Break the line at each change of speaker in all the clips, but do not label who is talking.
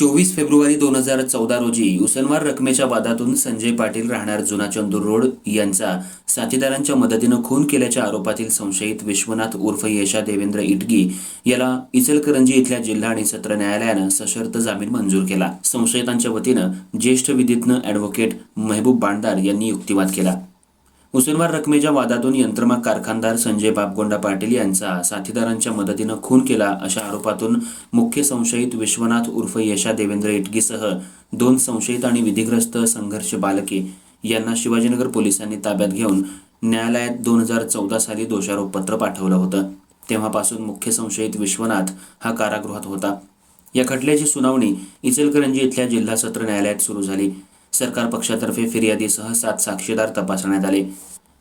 चोवीस फेब्रुवारी दोन हजार चौदा रोजी उसनवार रकमेच्या वादातून संजय पाटील राहणार जुना चंदूर रोड यांचा साथीदारांच्या मदतीनं खून केल्याच्या आरोपातील संशयित विश्वनाथ उर्फ यशा देवेंद्र इटगी याला इचलकरंजी इथल्या जिल्हा आणि सत्र न्यायालयानं सशर्त जामीन मंजूर केला. संशयितांच्या वतीनं ज्येष्ठ विधीज्ञ ॲडव्होकेट मेहबूब बांडदार यांनी युक्तिवाद केला. हुसेनवार रकमेच्या वादातून यंत्रमाग कारखानदार संजय बापगोंडा पाटील यांचा साथीदारांच्या मदतीनं खून केला अशा आरोपातून मुख्य संशयित विश्वनाथ उर्फ यशा देवेंद्र इटगीसह दोन संशयित आणि विधिग्रस्त संघर्ष बालके यांना शिवाजीनगर पोलिसांनी ताब्यात घेऊन न्यायालयात दोन हजार चौदा साली दोषारोपपत्र पाठवलं होतं. तेव्हापासून मुख्य संशयित विश्वनाथ हा कारागृहात होता. या खटल्याची सुनावणी इचलकरंजी इथल्या जिल्हा सत्र न्यायालयात सुरू झाली. सरकार पक्षातर्फे फिर्यादीसह सात साक्षीदार तपासण्यात आले.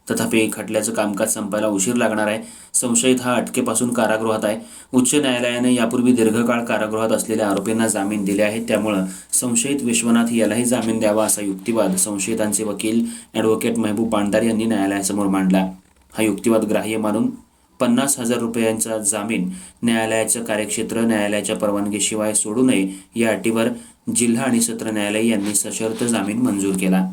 तथापि खटल्याचं कामकाज संपायला उशीर लागणार आहे. संशयित हा अटकेपासून कारागृहात आहे. उच्च न्यायालयाने यापूर्वी दीर्घकाळ कारागृहात असलेल्या आरोपींना जामीन दिले आहेत. त्यामुळं संशयित विश्वनाथ यालाही जामीन द्यावा असा युक्तिवाद संशयितांचे वकील ॲडव्होकेट महबूब पांडार यांनी न्यायालयासमोर मांडला. हा युक्तिवाद ग्राह्य मानून पन्नास हजार रुपयांचा जामीन न्यायालयाचं कार्यक्षेत्र न्यायालयाच्या परवानगीशिवाय सोडू नये या अटीवर जिल्हा आणि सत्र न्यायालय यांनी सशर्त जामीन मंजूर केला.